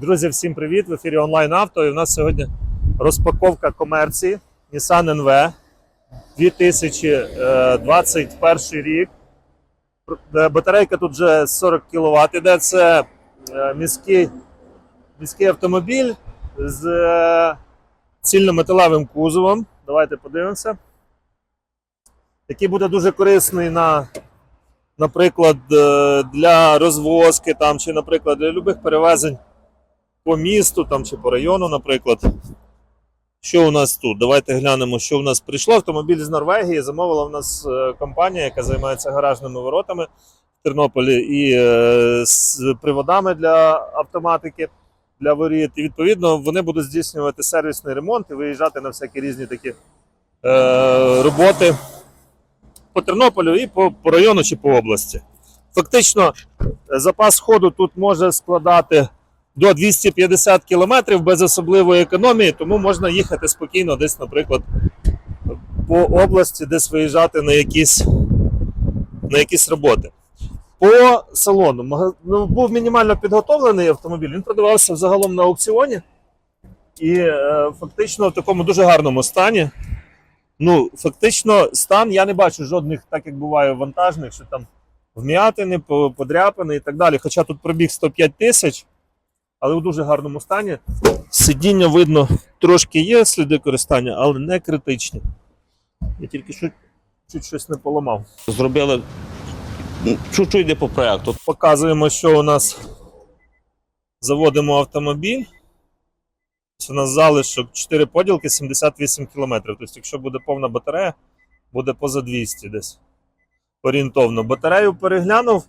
Друзі, всім привіт! В ефірі онлайн авто. І в нас сьогодні розпаковка комерції Nissan NV 2021 рік. Е, Батарейка тут вже 40 кВт. Іде це е, міський, міський автомобіль з е, цільнометалевим кузовом. Давайте подивимося. Який буде дуже корисний на, наприклад, е, для розвозки там, чи, наприклад, для любих перевезень по місту там, чи по району, наприклад. Що у нас тут? Давайте глянемо, що в нас прийшло. Автомобіль з Норвегії замовила в нас е, компанія, яка займається гаражними воротами в Тернополі і е, з приводами для автоматики для воріт. І відповідно вони будуть здійснювати сервісний ремонт і виїжджати на всякі різні такі е, роботи по Тернополю і по, по району чи по області. Фактично, е, запас ходу тут може складати до 250 кілометрів без особливої економії, тому можна їхати спокійно десь, наприклад, по області, десь виїжджати на якісь, на якісь роботи. По салону ну, був мінімально підготовлений автомобіль. Він продавався взагалом на аукціоні і е, фактично в такому дуже гарному стані. Ну, фактично, стан я не бачу жодних, так як буває вантажних, що там вм'ятини, подряпини і так далі. Хоча тут пробіг 105 тисяч, але у дуже гарному стані. Сидіння видно, трошки є сліди користання, але не критичні. Я тільки що чуть щось не поламав. Зробили чуть-чуть йде по проекту. Показуємо, що у нас заводимо автомобіль. У нас залишок 4 поділки 78 км. Тобто, якщо буде повна батарея, буде поза 200 десь. Орієнтовно. Батарею переглянув.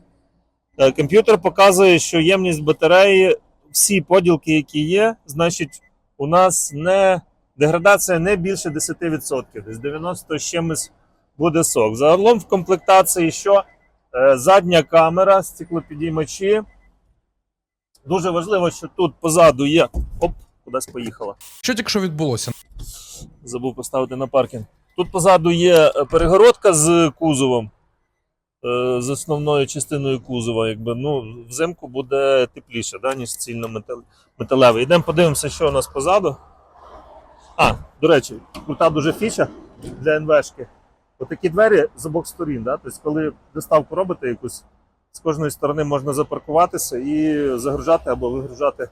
Е, Комп'ютер показує, що ємність батареї, всі поділки, які є, значить, у нас не деградація не більше 10%. Десь 90 з чимось буде сок. Загалом в комплектації що? Е, задня камера, стеклопідіймачі. Дуже важливо, що тут позаду є. Оп, кудись поїхала. Що тільки що відбулося? Забув поставити на паркінг. Тут позаду є е, перегородка з кузовом, з основною частиною кузова. Якби, ну, взимку буде тепліше, да, ніж цільно метал- металевий. Йдемо подивимося, що у нас позаду. А, до речі, крута дуже фіча для НВшки. Отакі двері з обох сторін. Да? Тобто, коли доставку робите якусь, з кожної сторони можна запаркуватися і загружати або вигружати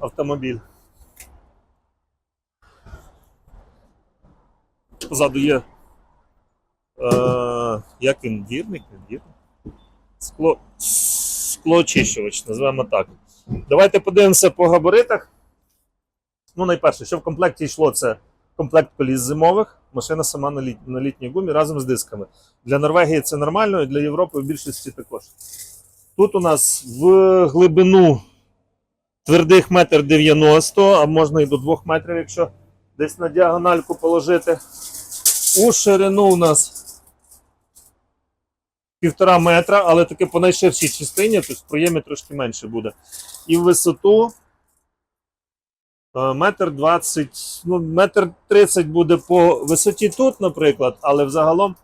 автомобіль. Позаду є. Е, як він? Вірник? Вірник? Скло, склоочищувач, називаємо так. Давайте подивимося по габаритах. Ну, найперше, що в комплекті йшло, це комплект коліс зимових, машина сама на, літ, на літній гумі разом з дисками. Для Норвегії це нормально, і для Європи в більшості також. Тут у нас в глибину твердих метр 90, а можна і до 2 метрів, якщо десь на діагональку положити. У ширину у нас півтора метра, але таки по найширшій частині, тобто в проємі трошки менше буде. І в висоту е, метр двадцять, ну, метр тридцять буде по висоті тут, наприклад, але взагалом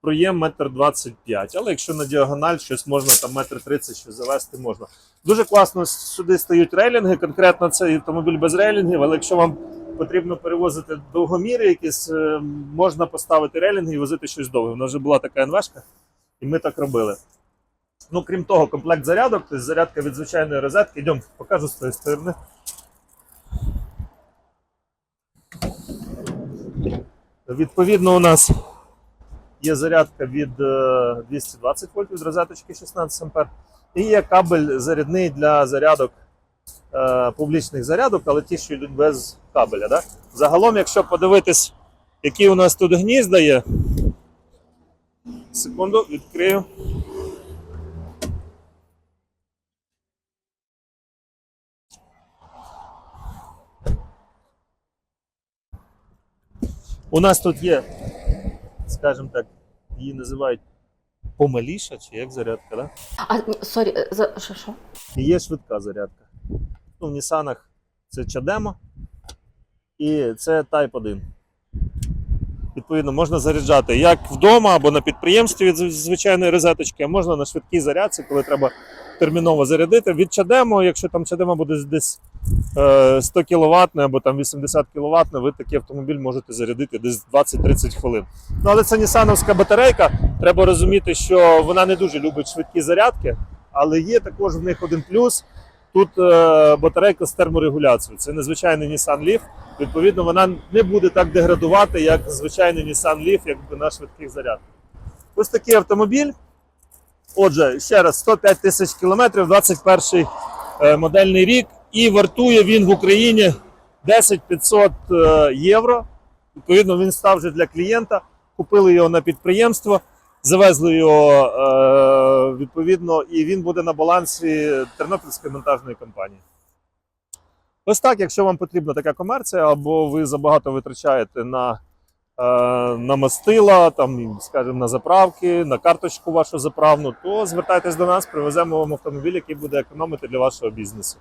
проєм метр двадцять п'ять. Але якщо на діагональ щось можна, там метр тридцять щось завести можна. Дуже класно сюди стають рейлінги. Конкретно цей автомобіль без рейлінгів, але якщо вам потрібно перевозити довгоміри, якісь е, можна поставити рейлінги і возити щось довге. У нас вже була така НВшка, і ми так робили. Ну, крім того, комплект зарядок, тобто зарядка від звичайної розетки. Йдемо, покажу з тої сторони. Відповідно, у нас є зарядка від е, 220 вольт від розеточки 16 ампер. І є кабель зарядний для зарядок е, публічних зарядок, але ті, що йдуть без кабеля. Да? Загалом, якщо подивитись, які у нас тут гнізда є. Секунду, відкрию. У нас тут є, скажімо так, її називають помаліша, чи як зарядка, да? А сорі, за що що? Є швидка зарядка. Ну, в Нісанах це Чадема і це Type 1. Відповідно, можна заряджати як вдома або на підприємстві від звичайної розеточки, а можна на швидкій зарядці, коли треба терміново зарядити. Від чадемо, якщо там чадема буде десь е, 100 кВт або там 80 кВт, ви такий автомобіль можете зарядити десь 20-30 хвилин. Ну але це нісановська батарейка. Треба розуміти, що вона не дуже любить швидкі зарядки, але є також в них один плюс. Тут е, батарейка з терморегуляцією. Це незвичайний Nissan Leaf. Відповідно, вона не буде так деградувати, як звичайний Nissan Leaf, якби на швидких зарядках. Ось такий автомобіль. Отже, ще раз, 105 тисяч кілометрів, 21 е, модельний рік, і вартує він в Україні 10 500 е, євро. Відповідно, він став вже для клієнта. Купили його на підприємство, завезли його відповідно, і він буде на балансі Тернопільської монтажної компанії. Ось так, якщо вам потрібна така комерція, або ви забагато витрачаєте на, е, на мастила, там, скажімо, на заправки, на карточку вашу заправну, то звертайтесь до нас, привеземо вам автомобіль, який буде економити для вашого бізнесу.